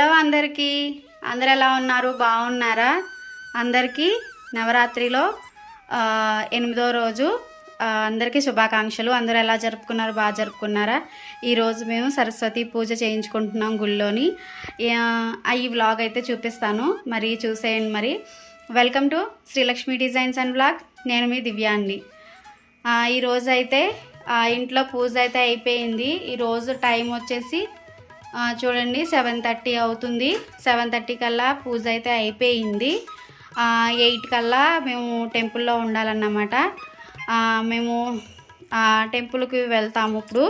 Hello అందరికీ. అందరు ఎలా ఉన్నారు? బాగున్నారా? అందరికీ నవరాత్రిలో ఎనిమిదో రోజు అందరికీ శుభాకాంక్షలు. అందరూ ఎలా జరుపుకున్నారు? బాగా జరుపుకున్నారా? ఈరోజు మేము సరస్వతి పూజ చేయించుకుంటున్నాం గుళ్ళోని. ఈ వ్లాగ్ అయితే చూపిస్తాను. మరి చూసేయండి మరి. Welcome to Srilakshmi designs and vlog నేను మీ దివ్యా అండి ఈరోజు అయితే ఇంట్లో పూజ అయితే అయిపోయింది. ఈరోజు టైం వచ్చేసి చూడండి సెవెన్ థర్టీ అవుతుంది. సెవెన్ థర్టీ కల్లా పూజ అయితే అయిపోయింది. ఎయిట్ కల్లా మేము టెంపుల్లో ఉండాలన్నమాట. మేము టెంపుల్కి వెళ్తాము ఇప్పుడు.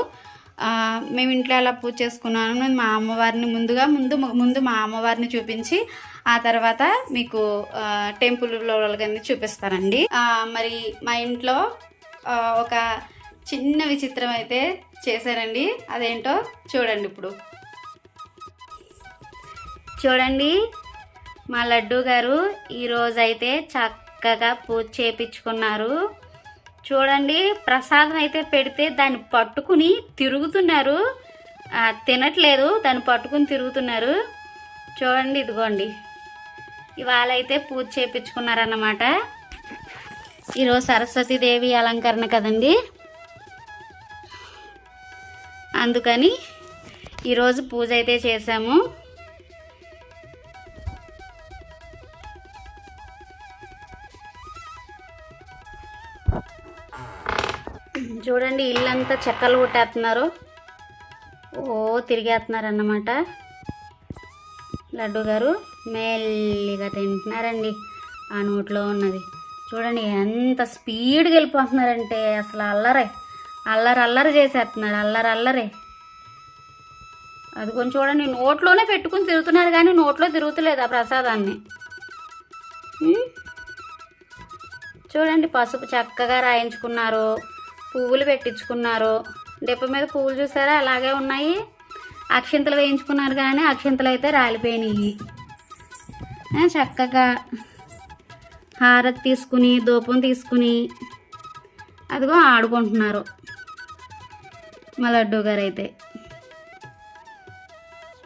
మేము ఇంట్లో ఎలా పూజ చేసుకున్నాను నేను మా అమ్మవారిని ముందుగా ముందు ముందు మా అమ్మవారిని చూపించి ఆ తర్వాత మీకు టెంపుల్లో కానీ చూపిస్తానండి. మరి మా ఇంట్లో ఒక చిన్న విచిత్రం అయితే చేశానండి అదేంటో చూడండి ఇప్పుడు. చూడండి. మా లడ్డు గారు ఈరోజైతే చక్కగా పూజ చేపించుకున్నారు. చూడండి ప్రసాదం అయితే పెడితే దాన్ని పట్టుకుని తిరుగుతున్నారు. తినట్లేదు దాన్ని పట్టుకుని తిరుగుతున్నారు. చూడండి ఇదిగోండి. ఇవాళ అయితే పూజ చేయించుకున్నారన్నమాట ఈరోజు సరస్వతీదేవి అలంకరణ కదండి. అందుకని ఈరోజు పూజ అయితే చేసాము చూడండి ఇల్లంతా చెక్కలు కొట్టేస్తున్నారు. ఓ తిరిగేస్తున్నారు అన్నమాట లడ్డు గారు మెల్లిగా తింటున్నారండి ఆ నోట్లో ఉన్నది. చూడండి ఎంత స్పీడ్గా వెళ్ళిపోతున్నారంటే అసలు అల్లరే. అల్లరి అల్లరి చేసేస్తున్నారు అల్లరి అల్లరే. అది కొంచెం చూడండి నోట్లోనే పెట్టుకుని తిరుగుతున్నారు కానీ నోట్లో తిరుగుతలేదు ఆ ప్రసాదాన్ని. చూడండి పసుపు చక్కగా రాయించుకున్నారు. పువ్వులు పెట్టించుకున్నారు. డిప్ప మీద పువ్వులు చూసారా? అలాగే ఉన్నాయి. అక్షింతలు వేయించుకున్నారు కానీ అక్షింతలు అయితే రాలిపోయినాయి. చక్కగా హారతి తీసుకుని ధూపం తీసుకుని అదిగో ఆడుకుంటున్నారు మా లడ్డు గారు అయితే.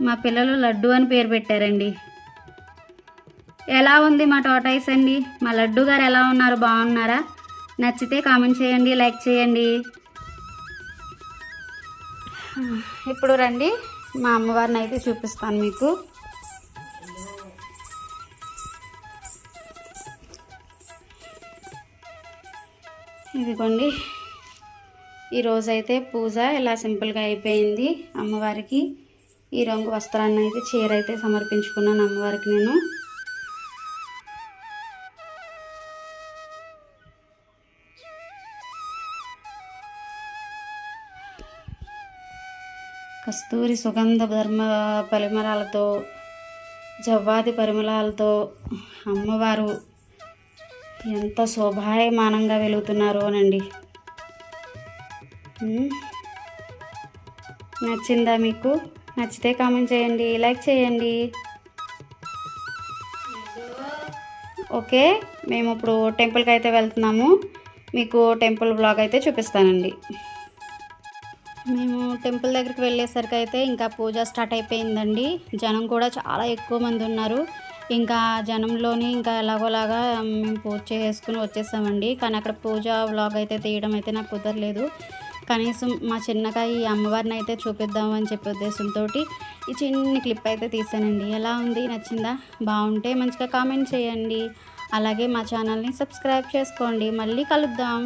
మా పిల్లలు లడ్డు అని పేరు పెట్టారండి. ఎలా ఉంది మా టోటాయిస్ అండి? మా లడ్డు గారు ఎలా ఉన్నారు? బాగున్నారా? నచ్చితే కామెంట్ చేయండి లైక్ చేయండి. ఇప్పుడు రండి మా అమ్మవారిని అయితే చూపిస్తాను మీకు. ఇదిగోండి ఈరోజైతే పూజ ఇలా సింపుల్గా అయిపోయింది అమ్మవారికి. ఈ రంగు వస్త్రాన్ని అయితే చీర అయితే సమర్పించుకున్నాను అమ్మవారికి నేను. కస్తూరి సుగంధ ధర్మ పరిమళాలతో జవ్వాది పరిమళాలతో అమ్మవారు ఎంత శోభాయమానంగా వెలుగుతున్నారోనండి నచ్చిందా మీకు? నచ్చితే కామెంట్ చేయండి లైక్ చేయండి. ఓకే మేము ఇప్పుడు టెంపుల్కి అయితే వెళ్తున్నాము. మీకు టెంపుల్ బ్లాగ్ అయితే చూపిస్తానండి. మేము టెంపుల్ దగ్గరికి వెళ్ళేసరికి అయితే ఇంకా పూజ స్టార్ట్ అయిపోయిందండి. జనం కూడా చాలా ఎక్కువ మంది ఉన్నారు. ఇంకా జనంలోని ఇంకా ఎలాగోలాగా మేము పూజ చేసుకుని వచ్చేసామండి. కానీ అక్కడ పూజ వ్లాగ్ అయితే తీయడం అయితే నాకు కుదరలేదు. కనీసం మా చిన్నగా ఈ అమ్మవారిని అయితే చూపిద్దాం అని చెప్పే ఉద్దేశంతో ఈ చిన్ని క్లిప్ అయితే తీసానండి. ఎలా ఉంది? నచ్చిందా? బాగుంటే మంచిగా కామెంట్ చేయండి. అలాగే మా ఛానల్ని సబ్స్క్రైబ్ చేసుకోండి. మళ్ళీ కలుద్దాం.